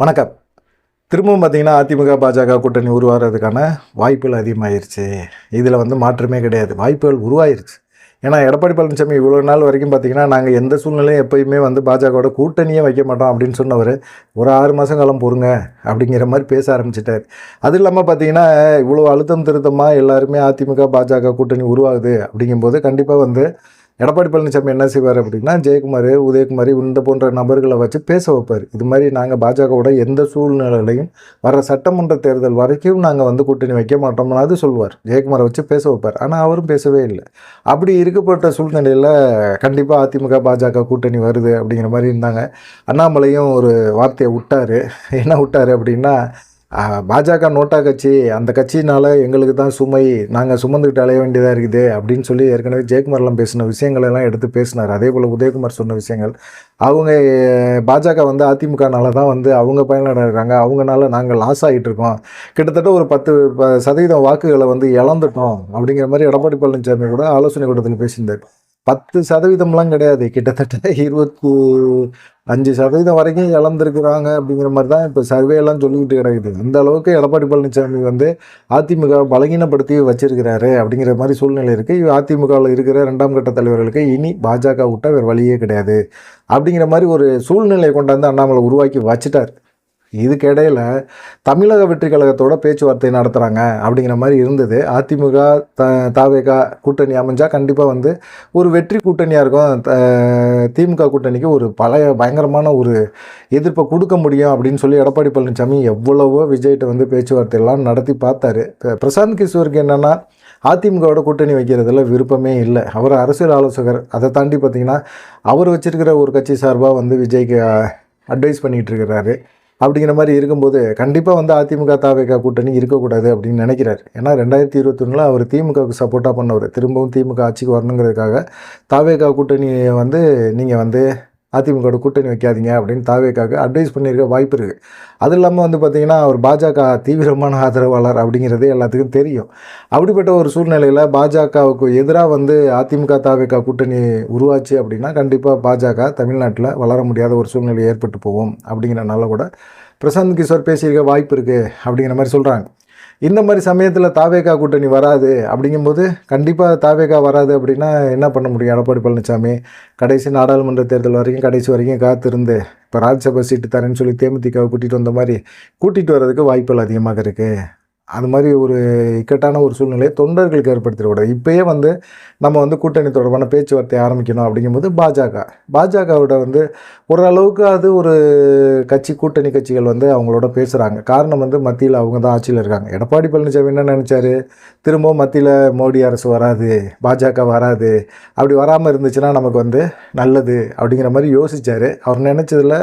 வணக்கம். திரும்பவும் பார்த்தீங்கன்னா அதிமுக பாஜக கூட்டணி உருவாகிறதுக்கான வாய்ப்புகள் அதிகமாகிருச்சு இதில் வந்து மாற்றமே கிடையாது. வாய்ப்புகள் உருவாயிருச்சு. ஏன்னா எடப்பாடி பழனிசாமி இவ்வளோ நாள் வரைக்கும் பார்த்தீங்கன்னா நாங்கள் எந்த சூழ்நிலையும் எப்பயுமே வந்து பாஜகவோட கூட்டணியே வைக்க மாட்டோம் அப்படின்னு சொன்னவர் ஒரு ஆறு மாதம் காலம் பொறுங்க அப்படிங்கிற மாதிரி பேச ஆரம்பிச்சிட்டார். அது இல்லாமல் பார்த்தீங்கன்னா இவ்வளோ அழுத்தம் திருத்தமாக எல்லாருமே அதிமுக பாஜக கூட்டணி உருவாகுது அப்படிங்கும்போது கண்டிப்பாக வந்து எடப்பாடி பழனிசாமி என்ன செய்வார் அப்படின்னா ஜெயக்குமார் உதயகுமார் இந்த போன்ற நபர்களை வச்சு பேச வைப்பார். இது மாதிரி நாங்கள் பாஜகவோட எந்த சூழ்நிலையிலையும் வர சட்டமன்ற தேர்தல் வரைக்கும் நாங்கள் வந்து கூட்டணி வைக்க மாட்டோம்னா அது சொல்லுவார் ஜெயக்குமாரை வச்சு பேச வைப்பார். ஆனால் அவரும் பேசவே இல்லை. அப்படி இருக்கப்பட்ட சூழ்நிலையில் கண்டிப்பாக அதிமுக பாஜக கூட்டணி வருது அப்படிங்கிற மாதிரி இருந்தாங்க. அண்ணாமலையும் ஒரு வார்த்தையை விட்டார். என்ன விட்டார் அப்படின்னா பாஜக நோட்டா கட்சி அந்த கட்சினால எங்களுக்கு தான் சுமை நாங்கள் சுமந்துக்கிட்டு அலைய வேண்டியதாக இருக்குது அப்படின்னு சொல்லி ஏற்கனவே ஜெயக்குமார்லாம் பேசின விஷயங்கள் எல்லாம் எடுத்து பேசினார். அதே போல் உதயகுமார் சொன்ன விஷயங்கள். அவங்க பாஜக வந்து அதிமுகனால தான் வந்து அவங்க பயனடைகிறாங்க அவங்கனால நாங்கள் லாஸ் ஆகிட்டு இருக்கோம். கிட்டத்தட்ட ஒரு பத்து ப- சதவீதம் வாக்குகளை வந்து இழந்துட்டோம் அப்படிங்கிற மாதிரி எடப்பாடி பழனிசாமி கூட ஆலோசனை கூட்டத்தில் பேசியிருந்தார். பத்து சதவீதம்லாம் கிடையாது. கிட்டத்தட்ட இருபத்தி அஞ்சு சதவீதம் வரைக்கும் இழந்திருக்கிறாங்க அப்படிங்கிற மாதிரி தான் இப்போ சர்வே எல்லாம் சொல்லிக்கிட்டு கிடக்குது. அந்த அளவுக்கு எடப்பாடி பழனிசாமி வந்து அதிமுக பலகீனப்படுத்தி வச்சிருக்கிறாரு அப்படிங்கிற மாதிரி சூழ்நிலை இருக்குது அதிமுகவில் இருக்கிற ரெண்டாம் கட்ட தலைவர்களுக்கு இனி பாஜக விட்டால் வேறு வழியே கிடையாது அப்படிங்கிற மாதிரி ஒரு சூழ்நிலையை கொண்டாந்து அண்ணாமலை உருவாக்கி வச்சுட்டார். இதுக்கு தமிழக வெற்றி கழகத்தோட பேச்சுவார்த்தை நடத்துகிறாங்க அப்படிங்கிற மாதிரி இருந்தது. அதிமுக த தாவேகா கூட்டணி அமைஞ்சால் கண்டிப்பாக வந்து ஒரு வெற்றி கூட்டணியாக இருக்கும். த- திமுக கூட்டணிக்கு ஒரு பழைய பயங்கரமான ஒரு எதிர்ப்பை கொடுக்க முடியும் அப்படின்னு சொல்லி எடப்பாடி பழனிசாமி எவ்வளவோ விஜய்கிட்ட வந்து பேச்சுவார்த்தையெல்லாம் நடத்தி பார்த்தாரு. பிரசாந்த் கிஷோருக்கு என்னென்னா அதிமுகவோட கூட்டணி வைக்கிறதுல விருப்பமே இல்லை. அவர் அரசியல் ஆலோசகர். அதை தாண்டி பார்த்தீங்கன்னா அவர் வச்சுருக்கிற ஒரு கட்சி சார்பாக வந்து விஜய்க்கு அட்வைஸ் பண்ணிகிட்டு இருக்கிறாரு. அப்படிங்கிற மாதிரி இருக்கும்போது கண்டிப்பாக வந்து அதிமுக தாவேகா கூட்டணி இருக்கக்கூடாது அப்படின்னு நினைக்கிறார். ஏன்னா ரெண்டாயிரத்தி இருபத்தொன்னில் அவர் திமுகவுக்கு சப்போர்ட்டாக பண்ணவர். திரும்பவும் திமுக ஆட்சிக்கு வரணுங்கிறதுக்காக தாவேகா கூட்டணியை வந்து நீங்கள் வந்து அதிமுகவோட கூட்டணி வைக்காதீங்க அப்படின்னு தாவேக்காக அட்வைஸ் பண்ணியிருக்க வாய்ப்பு இருக்குது அது இல்லாமல் வந்து பார்த்திங்கன்னா அவர் பாஜக தீவிரமான ஆதரவாளர் அப்படிங்கிறது எல்லாத்துக்கும் தெரியும். அப்படிப்பட்ட ஒரு சூழ்நிலையில் பாஜகவுக்கு எதிராக வந்து அதிமுக தாவேக்கா கூட்டணி உருவாச்சு அப்படின்னா கண்டிப்பாக பாஜக தமிழ்நாட்டில் வளர முடியாத ஒரு சூழ்நிலை ஏற்பட்டு போவோம் அப்படிங்கிறனால கூட பிரசாந்த் கிஷோர் பேசியிருக்க வாய்ப்பு இருக்குது அப்படிங்கிற மாதிரி சொல்கிறாங்க இந்த மாதிரி சமயத்தில் தாவேகா கூட்டணி வராது அப்படிங்கும்போது கண்டிப்பாக தாவேகா வராது அப்படின்னா என்ன பண்ண முடியும்? எடப்பாடி பழனிசாமி கடைசி நாடாளுமன்ற தேர்தல் வரைக்கும் கடைசி வரைக்கும் காத்திருந்து இப்போ ராஜ்யசபா சீட்டு தரேன்னு சொல்லி தேமுதிகவை கூட்டிகிட்டு வந்த மாதிரி கூட்டிகிட்டு வர்றதுக்கு வாய்ப்புகள் அதிகமாக இருக்குது அது மாதிரி ஒரு இக்கட்டான ஒரு சூழ்நிலையை தொண்டர்களுக்கு ஏற்படுத்திடக்கூடாது. இப்போயே வந்து நம்ம வந்து கூட்டணி தொடர்பான பேச்சுவார்த்தை ஆரம்பிக்கணும் அப்படிங்கும்போது பாஜக. பாஜகவோட வந்து ஓரளவுக்கு அது ஒரு கட்சி கூட்டணி கட்சிகள் வந்து அவங்களோட பேசுகிறாங்க காரணம் வந்து மத்தியில் அவங்க தான் ஆட்சியில் இருக்காங்க. எடப்பாடி பழனிசாமி என்ன நினச்சாரு? திரும்பவும் மத்தியில் மோடி அரசு வராது பாஜக வராது. அப்படி வராமல் இருந்துச்சுன்னா நமக்கு வந்து நல்லது அப்படிங்கிற மாதிரி யோசிச்சார். அவர் நினச்சதில்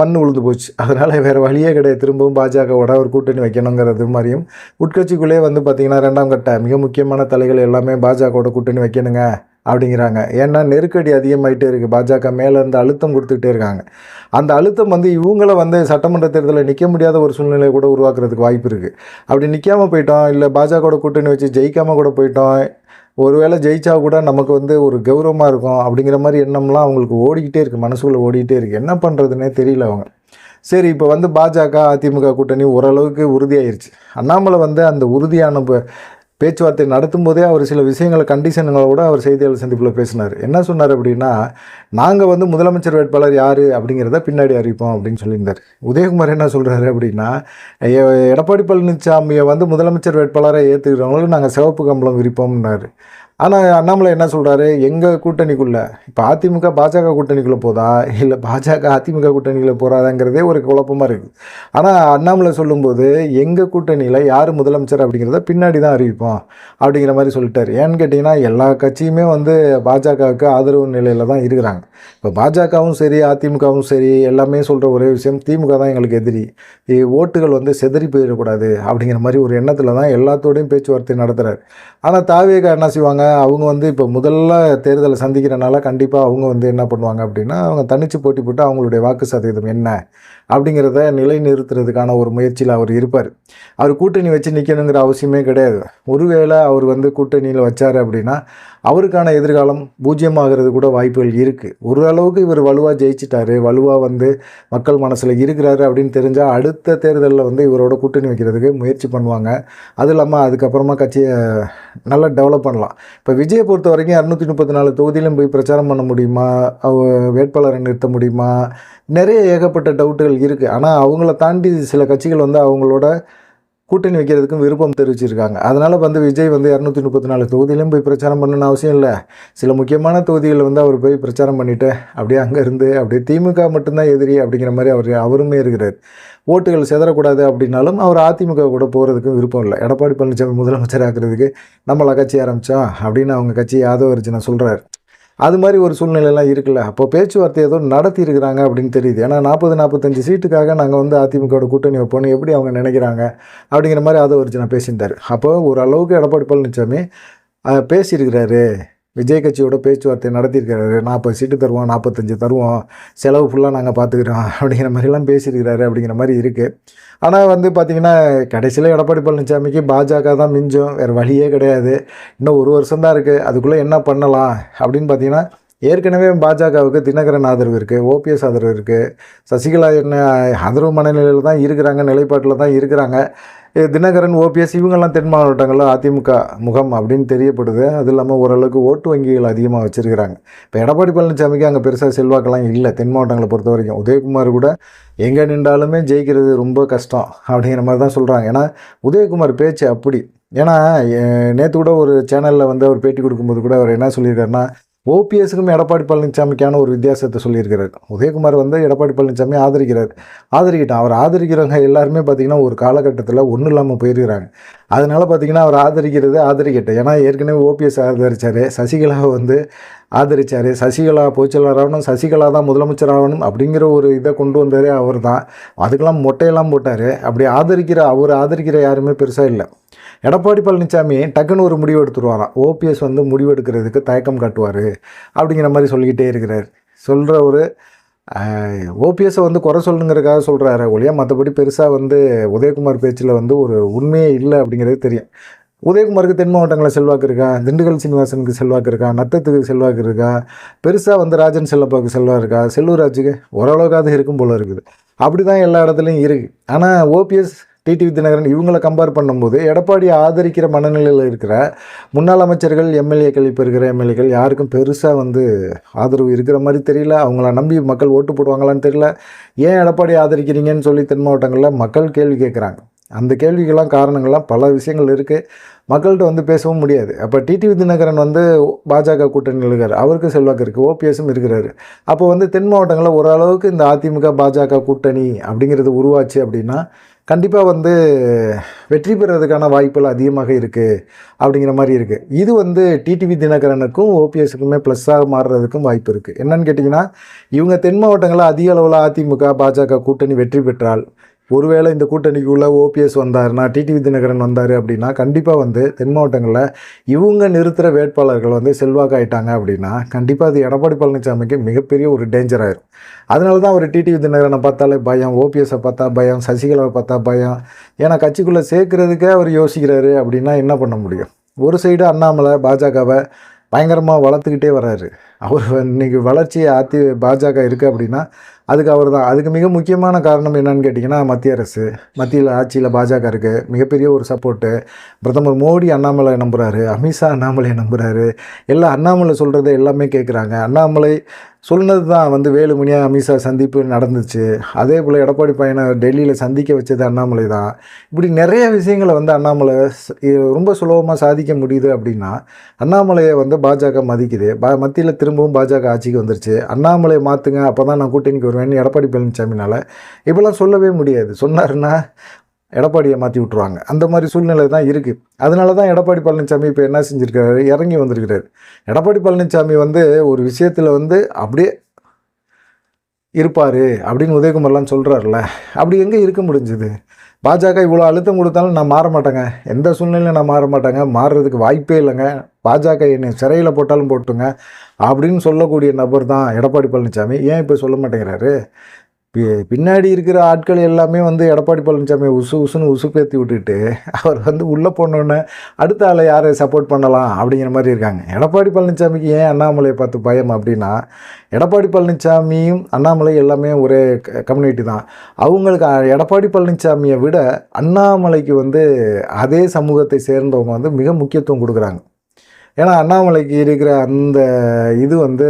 மண் உழுந்து போச்சு. அதனால் வேறு வழியே கிடையாது. திரும்பவும் பாஜகவோட ஒரு கூட்டணி வைக்கணுங்கிறது மாதிரியும் உட்கட்சிக்குள்ளேயே வந்து பார்த்திங்கன்னா ரெண்டாம் கட்ட மிக முக்கியமான தலைகள் எல்லாமே பாஜகவோட கூட்டணி வைக்கணுங்க அப்படிங்கிறாங்க. ஏன்னா நெருக்கடி அதிகமாகிட்டே இருக்குது பாஜக மேலேருந்து அழுத்தம் கொடுத்துக்கிட்டே இருக்காங்க. அந்த அழுத்தம் வந்து இவங்கள வந்து சட்டமன்ற தேர்தலில் நிற்க முடியாத ஒரு சூழ்நிலையை கூட உருவாக்குறதுக்கு வாய்ப்பு இருக்குது அப்படி நிற்காம போயிட்டோம். இல்லை பாஜகவோட கூட்டணி வச்சு ஜெயிக்காமல் கூட போயிட்டோம். ஒருவேளை ஜெயிச்சா கூட நமக்கு வந்து ஒரு கௌரவமாக இருக்கும் அப்படிங்கிற மாதிரி எண்ணம்லாம் அவங்களுக்கு ஓடிக்கிட்டே இருக்குது மனசுக்குள்ளே ஓடிக்கிட்டே இருக்குது என்ன பண்ணுறதுனே தெரியல அவங்க. சரி இப்போ வந்து பாஜக அதிமுக கூட்டணி ஓரளவுக்கு உறுதியாயிருச்சு. அண்ணாமலை வந்து அந்த உறுதியான ப- பேச்சுவார்த்தை நடத்தும் போதே அவர் சில விஷயங்களை கண்டிஷன்களோட அவர் செய்தியாளர் சந்திப்பில் பேசினார். என்ன சொன்னார் அப்படின்னா நாங்கள் வந்து முதலமைச்சர் வேட்பாளர் யார்? அப்படிங்கிறத பின்னாடி அறிவிப்போம் அப்படின்னு சொல்லியிருந்தார். உதயகுமார் என்ன சொல்கிறாரு அப்படின்னா எடப்பாடி பழனிசாமியை வந்து முதலமைச்சர் வேட்பாளரை ஏற்றுக்கிறவங்களும் நாங்கள் சிவப்பு கம்பளம் விரிப்போம்னாரு. ஆனால் அண்ணாமலை என்ன சொல்கிறாரு எங்கள் கூட்டணிக்குள்ளே? இப்போ அதிமுக பாஜக கூட்டணிக்குள்ளே போதா? இல்லை பாஜக அதிமுக கூட்டணிக்குள்ளே போகிறாதாங்கிறதே ஒரு குழப்பமாக இருக்குது. ஆனால் அண்ணாமலை சொல்லும்போது எங்கள் கூட்டணியில் யார் முதலமைச்சர் அப்படிங்கிறத பின்னாடி தான் அறிவிப்போம் அப்படிங்கிற மாதிரி சொல்லிட்டார். ஏன்னு கேட்டிங்கன்னா எல்லா கட்சியுமே வந்து பாஜகவுக்கு ஆதரவு நிலையில் தான் இருக்கிறாங்க. இப்போ பாஜகவும் சரி அதிமுகவும் சரி எல்லாமே சொல்கிற ஒரே விஷயம் திமுக தான் எங்களுக்கு எதிரி. ஓட்டுகள் வந்து செதறி போயிடக்கூடாது அப்படிங்கிற மாதிரி ஒரு எண்ணத்தில் தான் எல்லாத்தோடையும் பேச்சுவார்த்தை நடத்துகிறார் ஆனால் தாவேகா என்ன செய்வாங்க? அவங்க வந்து இப்போ முதல்ல தேர்தலை சந்திக்கிறனால கண்டிப்பாக அவங்க வந்து என்ன பண்ணுவாங்க அப்படின்னா அவங்க தனிச்சு போட்டி போட்டு அவங்களுடைய வாக்கு சதவீதம் என்ன? அப்படிங்கிறத நிலைநிறுத்துறதுக்கான ஒரு முயற்சியில் அவர் இருப்பார். அவர் கூட்டணி வச்சு நிற்கணுங்கிற அவசியமே கிடையாது. ஒருவேளை அவர் வந்து கூட்டணியில் வச்சார் அப்படின்னா அவருக்கான எதிர்காலம் பூஜ்ஜியமாகிறது கூட வாய்ப்புகள் இருக்குது ஒரு அளவுக்கு இவர் வலுவாக ஜெயிச்சிட்டாரு வலுவாக வந்து மக்கள் மனசில் இருக்கிறாரு அப்படின்னு தெரிஞ்சால் அடுத்த தேர்தலில் வந்து இவரோட கூட்டணி வைக்கிறதுக்கு முயற்சி பண்ணுவாங்க. அது இல்லாமல் அதுக்கப்புறமா கட்சியை நல்லா டெவலப் பண்ணலாம். இப்போ விஜயை பொறுத்த வரைக்கும் இரநூத்தி முப்பத்தி நாலு தொகுதியிலும் போய் பிரச்சாரம் பண்ண முடியுமா? அவ வேட்பாளரை நிறுத்த முடியுமா? நிறைய ஏகப்பட்ட டவுட்டுகள் இருக்குது ஆனால் அவங்கள தாண்டி சில கட்சிகள் வந்து அவங்களோட கூட்டணி வைக்கிறதுக்கும் விருப்பம் தெரிவிச்சிருக்காங்க. அதனால் வந்து விஜய் வந்து இரநூத்தி முப்பத்தி நாலு தொகுதியிலும் போய் பிரச்சாரம் பண்ணணும்னு அவசியம் இல்லை. சில முக்கியமான தொகுதிகளில் வந்து அவர் போய் பிரச்சாரம் பண்ணிவிட்டு அப்படியே அங்கே இருந்து அப்படியே திமுக மட்டும்தான் எதிரி அப்படிங்கிற மாதிரி அவர் அவருமே இருக்கிறார். ஓட்டுகள் சிதறக்கூடாது அப்படின்னாலும் அவர் அதிமுக கூட போகிறதுக்கும் விருப்பம் இல்லை. எடப்பாடி பழனிசாமி முதலமைச்சர் ஆக்கிறதுக்கு நம்மளா கட்சி ஆரம்பித்தோம் அப்படின்னு அவங்க கட்சி யாதவ அர்ஜுனா சொல்கிறார் அது மாதிரி ஒரு சூழ்நிலையெல்லாம் இருக்குல்ல. அப்போ பேச்சுவார்த்தை ஏதோ நடத்தி இருக்கிறாங்க அப்படின்னு தெரியுது. ஏன்னா நாற்பது நாற்பத்தஞ்சு சீட்டுக்காக நாங்கள் வந்து அதிமுகவோட கூட்டணி வைப்போம்னு எப்படி அவங்க நினைக்கிறாங்க அப்படிங்கிற மாதிரி அதை அர்ஜுனா பேசியிருந்தார். அப்போ ஓரளவுக்கு எடப்பாடி பழனிசாமி பேசியிருக்கிறாரு. விஜய் கட்சியோட பேச்சுவார்த்தை நடத்தியிருக்கிறாரு. நாற்பது சீட்டு தருவோம் நாற்பத்தஞ்சு தருவோம். செலவு ஃபுல்லாக நாங்கள் பார்த்துக்கிறோம் அப்படிங்கிற மாதிரிலாம் பேசியிருக்கிறாரு அப்படிங்கிற மாதிரி இருக்குது ஆனால் வந்து பார்த்திங்கன்னா கடைசியில் எடப்பாடி பழனிசாமிக்கு பாஜக தான் மிஞ்சும். வேறு வழியே கிடையாது. இன்னும் ஒரு வருஷம் தான் இருக்குது அதுக்குள்ளே என்ன பண்ணலாம் அப்படின்னு பார்த்தீங்கன்னா ஏற்கனவே பாஜகவுக்கு தினகரன் ஆதரவு இருக்குது ஓபிஎஸ் ஆதரவு இருக்குது சசிகலா என்ன ஆதரவு மனநிலையில் தான் இருக்கிறாங்க நிலைப்பாட்டில் தான் இருக்கிறாங்க. தினகரன் ஓபிஎஸ் இவங்கெல்லாம் தென் மாவட்டங்களில் அதிமுக முகம் அப்படின்னு தெரியப்படுது. அது இல்லாமல் ஓரளவுக்கு ஓட்டு வங்கிகள் அதிகமாக வச்சுருக்கிறாங்க. இப்போ எடப்பாடி பழனிசாமிக்கு அங்கே பெருசாக செல்வாக்கெல்லாம் இல்லை தென் மாவட்டங்களை பொறுத்த வரைக்கும். உதயகுமார் கூட எங்கே நின்றாலுமே ஜெயிக்கிறது ரொம்ப கஷ்டம் அப்படிங்கிற மாதிரி தான் சொல்கிறாங்க. ஏன்னா உதயகுமார் பேச்சு அப்படி. ஏன்னா நேற்று கூட ஒரு சேனலில் வந்து அவர் பேட்டி கொடுக்கும்போது கூட அவர் என்ன சொல்லியிருக்காருன்னா ஓபிஎஸ்க்கும் எடப்பாடி பழனிசாமிக்கான ஒரு வித்தியாசத்தை சொல்லியிருக்கிறார். உதயகுமார் வந்து எடப்பாடி பழனிசாமி ஆதரிக்கிறார். ஆதரிக்கிட்டான் அவர் ஆதரிக்கிறவங்க எல்லாருமே பார்த்திங்கன்னா ஒரு காலகட்டத்தில் ஒன்றும் இல்லாமல் போயிருக்கிறாங்க. அதனால் பார்த்திங்கன்னா அவர் ஆதரிக்கிறது ஆதரிக்கட்டும். ஏன்னா ஏற்கனவே ஓபிஎஸ் ஆதரிச்சார். சசிகலாவை வந்து ஆதரிச்சார். சசிகலா பொதுச்செயலாளர் ஆகணும் சசிகலா தான் முதலமைச்சர் ஆகணும் அப்படிங்கிற ஒரு இதை கொண்டு வந்தாரே அவர் தான் அதுக்கெல்லாம் மொட்டையெல்லாம் போட்டார். அப்படி ஆதரிக்கிற அவர் ஆதரிக்கிற யாருமே பெருசாக இல்லை. எடப்பாடி பழனிசாமி டக்குன்னு ஒரு முடிவு எடுத்துருவாராம். ஓபிஎஸ் வந்து முடிவு எடுக்கிறதுக்கு தயக்கம் காட்டுவார் அப்படிங்கிற மாதிரி சொல்லிக்கிட்டே இருக்கிறார். சொல்கிற ஒரு ஓபிஎஸ்ஸை வந்து குறை சொல்லுங்கிறதுக்காக சொல்கிறாரு ஒழிய மற்றபடி பெருசாக வந்து உதயகுமார் பேச்சில் வந்து ஒரு உண்மையே இல்லை அப்படிங்கிறது தெரியும். உதயகுமாருக்கு தென் மாவட்டங்களில் செல்வாக்கு இருக்கா? திண்டுக்கல் சீனிவாசனுக்கு செல்வாக்கு இருக்கா? நத்தத்துக்கு செல்வாக்கு இருக்கா? பெருசாக வந்து ராஜன் செல்லப்பாவுக்கு செல்வாக இருக்கா? செல்லூராஜுக்கு ஓரளவுக்காவது இருக்கும் போல இருக்குது. அப்படி தான் எல்லா இடத்துலையும் இருக்குது ஆனால் ஓபிஎஸ் டிடிவி தினகரன் இவங்களை கம்பேர் பண்ணும்போது எடப்பாடி ஆதரிக்கிற மனநிலையில் இருக்கிற முன்னாள் அமைச்சர்கள் எம்எல்ஏக்கள் இப்போ இருக்கிற எம்எல்ஏக்கள் யாருக்கும் பெருசாக வந்து ஆதரவு இருக்கிற மாதிரி தெரியல. அவங்கள நம்பி மக்கள் ஓட்டு போடுவாங்களான்னு தெரியல. ஏன் எடப்பாடி ஆதரிக்கிறீங்கன்னு சொல்லி தென் மாவட்டங்களில் மக்கள் கேள்வி கேட்குறாங்க அந்த கேள்விக்கெல்லாம் காரணங்கள்லாம் பல விஷயங்கள் இருக்குது மக்கள்கிட்ட வந்து பேசவும் முடியாது. அப்போ டிடிவி தினகரன் வந்து பாஜக கூட்டணியில் இருக்கார் அவருக்கு செல்வாக்கு இருக்குது ஓபிஎஸும் இருக்கிறாரு. அப்போ வந்து தென் மாவட்டங்களில் ஓரளவுக்கு இந்த அதிமுக பாஜக கூட்டணி அப்படிங்கிறது உருவாச்சு அப்படின்னா கண்டிப்பாக வந்து வெற்றி பெறுறதுக்கான வாய்ப்புகள் அதிகமாக இருக்குது அப்படிங்கிற மாதிரி இருக்குது இது வந்து டிடிவி தினகரனுக்கும் ஓபிஎஸ்க்குமே ப்ளஸ்ஸாக மாறுறதுக்கும் வாய்ப்பு இருக்குது என்னன்னு கேட்டிங்கன்னா இவங்க தென் மாவட்டங்களில் அதிக அளவில் அதிமுக பாஜக கூட்டணி வெற்றி பெற்றால் ஒருவேளை இந்த கூட்டணிக்குள்ளே ஓபிஎஸ் வந்தாருன்னா டிடிவி தினகரன் வந்தார் அப்படின்னா கண்டிப்பாக வந்து தென் மாவட்டங்களில் இவங்க நிறுத்துகிற வேட்பாளர்கள் வந்து செல்வாக்காயிட்டாங்க அப்படின்னா கண்டிப்பாக அது எடப்பாடி பழனிசாமிக்கு மிகப்பெரிய ஒரு டேஞ்சர் ஆயிரும். அதனால தான் அவர் டிடிவி தினகரனை பார்த்தாலே பயம் ஓபிஎஸ்ஸை பார்த்தா பயம் சசிகலாவை பார்த்தா பயம். ஏன்னா கட்சிக்குள்ளே சேர்க்குறதுக்கே அவர் யோசிக்கிறாரு அப்படின்னா என்ன பண்ண முடியும்? ஒரு சைடு அண்ணாமலை பாஜகவை பயங்கரமாக வளர்த்துக்கிட்டே வராரு அவர் இன்னைக்கு வளர்ச்சி ஆத்தி பாஜக இருக்குது அப்படின்னா அதுக்கு அவர் தான். அதுக்கு மிக முக்கியமான காரணம் என்னன்னு கேட்டிங்கன்னா மத்திய அரசு. மத்தியில் ஆட்சியில் பாஜக இருக்குது மிகப்பெரிய ஒரு சப்போர்ட்டு பிரதமர் மோடி அண்ணாமலை நம்புகிறாரு அமித்ஷா அண்ணாமலை நம்புகிறாரு எல்லாம் அண்ணாமலை சொல்கிறத எல்லாமே கேட்குறாங்க அண்ணாமலை சொன்னது தான் வந்து வேலுமணியா அமித்ஷா சந்திப்பு நடந்துச்சு. அதே போல் எடப்பாடி பையனை டெல்லியில் சந்திக்க வச்சது அண்ணாமலை தான். இப்படி நிறைய விஷயங்களை வந்து அண்ணாமலை ரொம்ப சுலபமாக சாதிக்க முடியுது அப்படின்னா அண்ணாமலையை வந்து பாஜக மதிக்குது. பா மத்தியில் திரும்பவும் பாஜக ஆட்சிக்கு வந்துருச்சு. அண்ணாமலையை மாற்றுங்க அப்போ தான் நான் கூட்டணிக்கு வருவேன்னு எடப்பாடி பழனிசாமினால் இப்போலாம் சொல்லவே முடியாது. சொன்னார்னா எடப்பாடியை மாற்றி விட்ருவாங்க அந்த மாதிரி சூழ்நிலை தான் இருக்குது அதனால தான் எடப்பாடி பழனிசாமி இப்போ என்ன செஞ்சுருக்காரு? இறங்கி வந்திருக்கிறாரு. எடப்பாடி பழனிசாமி வந்து ஒரு விஷயத்தில் வந்து அப்படியே இருப்பார் அப்படின்னு உதயகுமார்லாம் சொல்கிறாருல அப்படி எங்கே இருக்க முடிஞ்சுது? பாஜக இவ்வளோ அழுத்தம் கொடுத்தாலும் நான் மாற மாட்டேங்க. எந்த சூழ்நிலையும் நான் மாற மாட்டேங்க. மாறுறதுக்கு வாய்ப்பே இல்லைங்க. பாஜக என்னை சிறையில் போட்டாலும் போட்டுங்க அப்படின்னு சொல்லக்கூடிய நபர் தான் எடப்பாடி பழனிசாமி. ஏன் இப்போ சொல்ல மாட்டேங்கிறாரு? பின்னாடி இருக்கிற ஆட்கள் எல்லாமே வந்து எடப்பாடி பழனிசாமி உசு உசுன்னு உசுப்பேற்றி விட்டுட்டு அவர் வந்து உள்ளே போனோன்னே அடுத்த ஆளை யாரை சப்போர்ட் பண்ணலாம் அப்படிங்கிற மாதிரி இருக்காங்க. எடப்பாடி பழனிசாமிக்கு ஏன் அண்ணாமலையை பார்த்து பயம் அப்படின்னா எடப்பாடி பழனிசாமியும் அண்ணாமலை எல்லாமே ஒரே கம்யூனிட்டி தான். அவங்களுக்கு எடப்பாடி பழனிசாமியை விட அண்ணாமலைக்கு வந்து அதே சமூகத்தை சேர்ந்தவங்க வந்து மிக முக்கியத்துவம் கொடுக்குறாங்க. ஏன்னா அண்ணாமலைக்கு இருக்கிற அந்த இது வந்து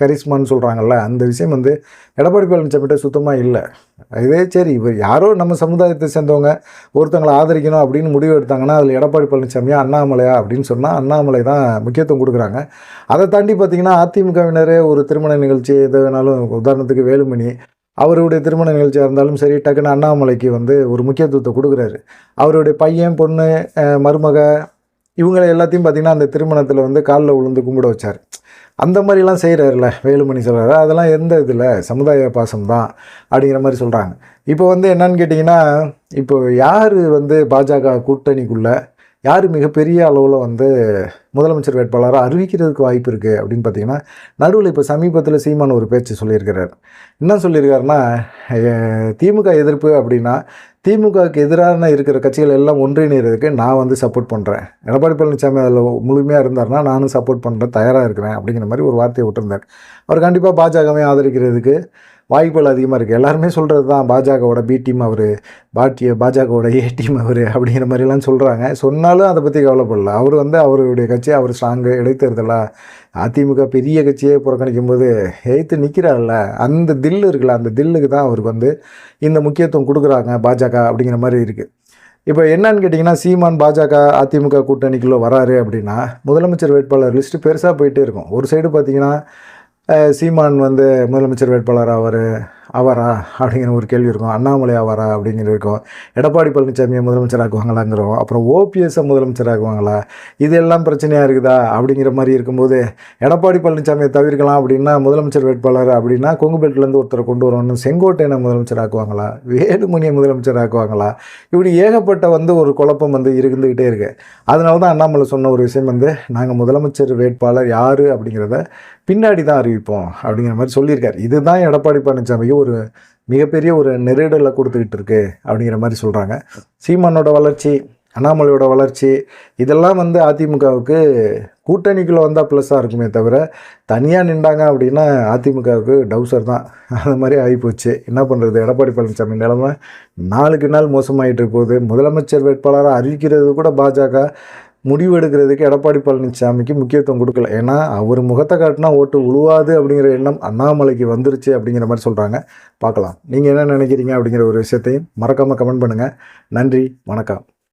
கரிஸ்மான்னு சொல்கிறாங்கல்ல அந்த விஷயம் வந்து எடப்பாடி பழனிசாமிகிட்ட சுத்தமாக இல்லை. இதே சரி இவர் யாரோ நம்ம சமுதாயத்தை சேர்ந்தவங்க ஒருத்தங்களை ஆதரிக்கணும் அப்படின்னு முடிவு எடுத்தாங்கன்னா அதில் எடப்பாடி பழனிசாமியா அண்ணாமலையா அப்படின்னு சொன்னால் அண்ணாமலை தான் முக்கியத்துவம் கொடுக்குறாங்க. அதை தாண்டி பார்த்தீங்கன்னா அதிமுகவினரே ஒரு திருமண நிகழ்ச்சி எது வேணாலும் உதாரணத்துக்கு வேலுமணி அவருடைய திருமண நிகழ்ச்சியாக இருந்தாலும் சரி டக்குன்னு அண்ணாமலைக்கு வந்து ஒரு முக்கியத்துவத்தை கொடுக்குறாரு. அவருடைய பையன் பொண்ணு மருமக இவங்களை எல்லாத்தையும் பார்த்தீங்கன்னா அந்த திருமணத்தில் வந்து காலில் விழுந்து கும்பிட வச்சார். அந்த மாதிரிலாம் செய்கிறாருல வேலுமணி சொல்கிறாரு அதெல்லாம் எந்த இதில்? சமுதாய பாசம் தான் அப்படிங்கிற மாதிரி சொல்கிறாங்க இப்போ வந்து என்னன்னு கேட்டிங்கன்னா இப்போ யார் வந்து பாஜக கூட்டணிக்குள்ளே யார் மிகப்பெரிய அளவில் வந்து முதலமைச்சர் வேட்பாளராக அறிவிக்கிறதுக்கு வாய்ப்பு இருக்குது அப்படின்னு பார்த்தீங்கன்னா நடுவில் இப்போ சமீபத்தில் சீமான் ஒரு பேச்சு சொல்லியிருக்கிறார். என்ன சொல்லியிருக்காருன்னா திமுக எதிர்ப்பு அப்படின்னா திமுகவுக்கு எதிரான இருக்கிற கட்சிகள் எல்லாம் ஒன்றிணைகிறதுக்கு நான் வந்து சப்போர்ட் பண்ணுறேன் எடப்பாடி பழனிசாமி அதில் முழுமையாக இருந்தார்னா நானும் சப்போர்ட் பண்ணுறேன் தயாராக இருக்கிறேன் அப்படிங்கிற மாதிரி ஒரு வார்த்தையை விட்டுருந்தார். அவர் கண்டிப்பாக பாஜகவை ஆதரிக்கிறதுக்கு வாய்ப்புகள் அதிகமாக இருக்குது எல்லாருமே சொல்கிறது தான் பாஜகவோட பி டீம் அவர் பாட்டிய பாஜகவோட ஏ டீம் அவர் அப்படிங்கிற மாதிரிலாம் சொல்கிறாங்க சொன்னாலும் அதை பற்றி கவலைப்படல. அவர் வந்து அவருடைய கட்சி அவர் ஸ்ட்ராங்கு இடைத்தேர்தலாக அதிமுக பெரிய கட்சியே புறக்கணிக்கும் போது எய்த்து நிற்கிறாருல்ல அந்த தில்லு இருக்குல்ல அந்த தில்லுக்கு தான் அவருக்கு வந்து இந்த முக்கியத்துவம் கொடுக்குறாங்க பாஜக அப்படிங்கிற மாதிரி இருக்குது இப்போ என்னன்னு கேட்டிங்கன்னா சீமான் பாஜக அதிமுக கூட்டணிக்குள்ளே வராரு அப்படின்னா முதலமைச்சர் வேட்பாளர் லிஸ்ட்டு பெருசாக போயிட்டே இருக்கும். ஒரு சைடு பார்த்தீங்கன்னா சீமான் வந்து முதலமைச்சர் வேட்பாளர் அவர் ஆவாரா அப்படிங்கிற ஒரு கேள்வி இருக்கும். அண்ணாமலை ஆவாரா அப்படிங்கிற இருக்கும். எடப்பாடி பழனிசாமியை முதலமைச்சர் ஆக்குவாங்களாங்கிறோம் அப்புறம் ஓபிஎஸ்ஸை முதலமைச்சர் ஆக்குவாங்களா இதெல்லாம் பிரச்சனையாக இருக்குதா? அப்படிங்கிற மாதிரி இருக்கும்போது எடப்பாடி பழனிசாமியை தவிர்க்கலாம் அப்படின்னா முதலமைச்சர் வேட்பாளர் அப்படின்னா கொங்கு பெல்ட்லேருந்து ஒருத்தரை கொண்டு வரணும் செங்கோட்டையனை முதலமைச்சர் ஆக்குவாங்களா வேலுமணியை முதலமைச்சர் ஆக்குவாங்களா இப்படி ஏகப்பட்ட வந்து ஒரு குழப்பம் வந்து இருந்துக்கிட்டே இருக்குது அதனால தான் அண்ணாமலை சொன்ன ஒரு விஷயம் வந்து நாங்கள் முதலமைச்சர் வேட்பாளர் யார் அப்படிங்கிறத பின்னாடி தான் அறிவிப்போம் அப்படிங்கிற மாதிரி சொல்லியிருக்காரு. இதுதான் எடப்பாடி பழனிசாமிக்கு ஒரு மிகப்பெரிய ஒரு நெருடலை கொடுத்துக்கிட்டு இருக்கு அப்படிங்கிற மாதிரி சொல்கிறாங்க சீமானோட வளர்ச்சி அண்ணாமலையோட வளர்ச்சி இதெல்லாம் வந்து அதிமுகவுக்கு கூட்டணிக்குள்ளே வந்தால் ப்ளஸ்ஸாக இருக்குமே தவிர தனியாக நின்றாங்க அப்படின்னா அதிமுகவுக்கு டவுசர் தான். அந்த மாதிரி ஆகிப்போச்சு. என்ன பண்ணுறது எடப்பாடி பழனிசாமி நிலமை நாளுக்கு நாள் மோசமாயிட்டு போகுது. முதலமைச்சர் வேட்பாளராக அறிவிக்கிறது கூட பாஜக. முடிவெடுக்கிறதுக்கு எடப்பாடி பழனிசாமிக்கு முக்கியத்துவம் கொடுக்கல. ஏன்னா அவர் முகத்தை காட்டினா ஓட்டு உழுவாது அப்படிங்கிற எண்ணம் அண்ணாமலைக்கு வந்துருச்சு அப்படிங்கிற மாதிரி சொல்கிறாங்க பார்க்கலாம். நீங்கள் என்ன நினைக்கிறீங்க அப்படிங்கிற ஒரு விஷயத்தையும் மறக்காமல் கமெண்ட் பண்ணுங்கள் நன்றி வணக்கம்.